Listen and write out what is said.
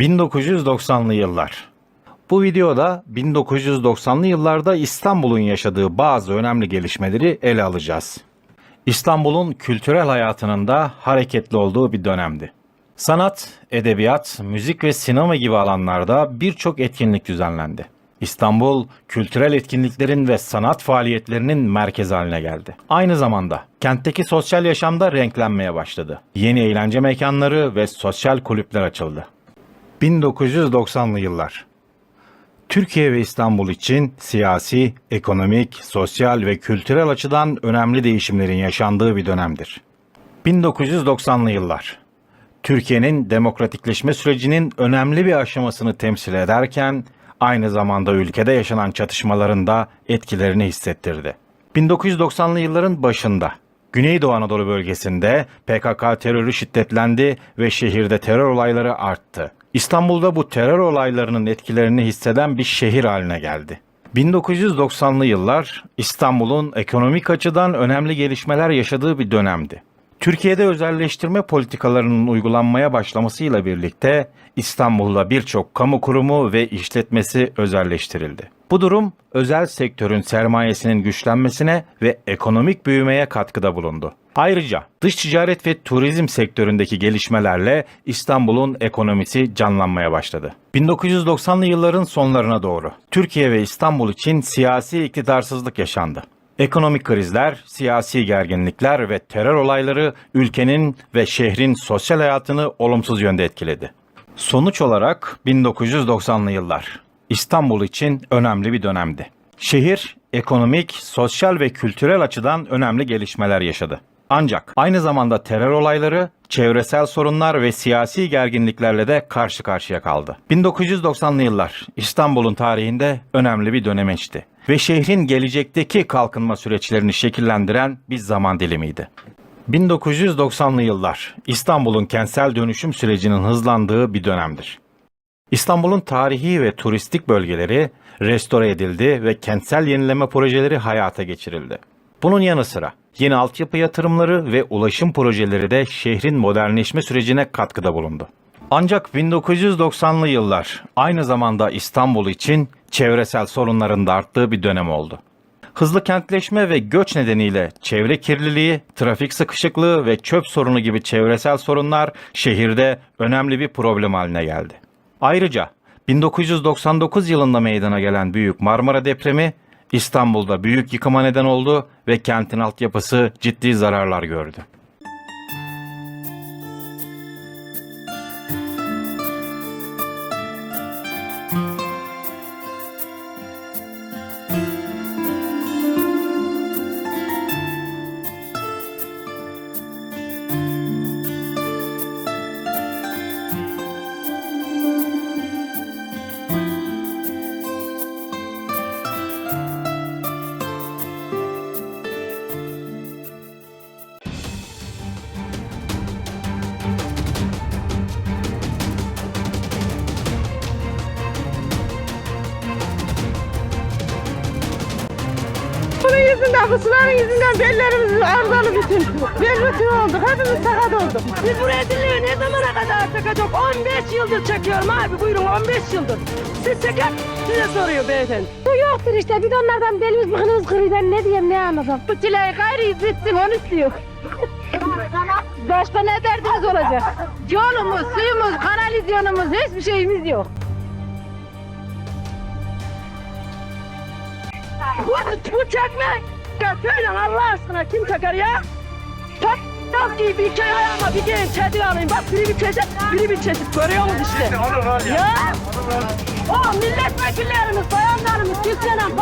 1990'lı yıllar. Bu videoda 1990'lı yıllarda İstanbul'un yaşadığı bazı önemli gelişmeleri ele alacağız. İstanbul'un kültürel hayatının da hareketli olduğu bir dönemdi. Sanat, edebiyat, müzik ve sinema gibi alanlarda birçok etkinlik düzenlendi. İstanbul, kültürel etkinliklerin ve sanat faaliyetlerinin merkezi haline geldi. Aynı zamanda kentteki sosyal yaşamda renklenmeye başladı. Yeni eğlence mekanları ve sosyal kulüpler açıldı. 1990'lı yıllar. Türkiye ve İstanbul için siyasi, ekonomik, sosyal ve kültürel açıdan önemli değişimlerin yaşandığı bir dönemdir. 1990'lı yıllar. Türkiye'nin demokratikleşme sürecinin önemli bir aşamasını temsil ederken aynı zamanda ülkede yaşanan çatışmaların da etkilerini hissettirdi. 1990'lı yılların başında Güneydoğu Anadolu bölgesinde PKK terörü şiddetlendi ve şehirde terör olayları arttı. İstanbul'da bu terör olaylarının etkilerini hisseden bir şehir haline geldi. 1990'lı yıllar İstanbul'un ekonomik açıdan önemli gelişmeler yaşadığı bir dönemdi. Türkiye'de özelleştirme politikalarının uygulanmaya başlamasıyla birlikte İstanbul'da birçok kamu kurumu ve işletmesi özelleştirildi. Bu durum özel sektörün sermayesinin güçlenmesine ve ekonomik büyümeye katkıda bulundu. Ayrıca dış ticaret ve turizm sektöründeki gelişmelerle İstanbul'un ekonomisi canlanmaya başladı. 1990'lı yılların sonlarına doğru Türkiye ve İstanbul için siyasi iktidarsızlık yaşandı. Ekonomik krizler, siyasi gerginlikler ve terör olayları ülkenin ve şehrin sosyal hayatını olumsuz yönde etkiledi. Sonuç olarak 1990'lı yıllar İstanbul için önemli bir dönemdi. Şehir ekonomik, sosyal ve kültürel açıdan önemli gelişmeler yaşadı. Ancak aynı zamanda terör olayları, çevresel sorunlar ve siyasi gerginliklerle de karşı karşıya kaldı. 1990'lı yıllar İstanbul'un tarihinde önemli bir dönemeçti ve şehrin gelecekteki kalkınma süreçlerini şekillendiren bir zaman dilimiydi. 1990'lı yıllar İstanbul'un kentsel dönüşüm sürecinin hızlandığı bir dönemdir. İstanbul'un tarihi ve turistik bölgeleri restore edildi ve kentsel yenileme projeleri hayata geçirildi. Bunun yanı sıra yeni altyapı yatırımları ve ulaşım projeleri de şehrin modernleşme sürecine katkıda bulundu. Ancak 1990'lı yıllar aynı zamanda İstanbul için çevresel sorunların da arttığı bir dönem oldu. Hızlı kentleşme ve göç nedeniyle çevre kirliliği, trafik sıkışıklığı ve çöp sorunu gibi çevresel sorunlar şehirde önemli bir problem haline geldi. Ayrıca 1999 yılında meydana gelen Büyük Marmara depremi İstanbul'da büyük yıkıma neden oldu ve kentin altyapısı ciddi zararlar gördü. Bunun yüzünden, bu suların yüzünden bellerimiz arızalı bütün. Bel bütün olduk, hepimiz sakat olduk. Biz buraya dinliyor ne zamana kadar çekecek? 15 yıldır çekiyorum abi, buyurun 15 yıldır. Siz çeker, size soruyor beyefendi. Bu yoktur işte, bidonlardan belimiz bıkınımız kırıyor. Ben ne diyeyim, ne anlasam. Bu çileyi gayrı izletsin, onu istiyor. Başka ne derdiniz olacak? Yolumuz, suyumuz, kanalizyonumuz, hiçbir şeyimiz yok. Bu, çekme. Ya söyle Allah aşkına kim çeker ya? Tak tak diye bir iki ayağıma bir gelin çedik alayım. Bak biri bir çeşit, biri bir çeşit. Görüyor musun işte? Ya. O milletvekillerimiz, bayanlarımız Türkçe'den,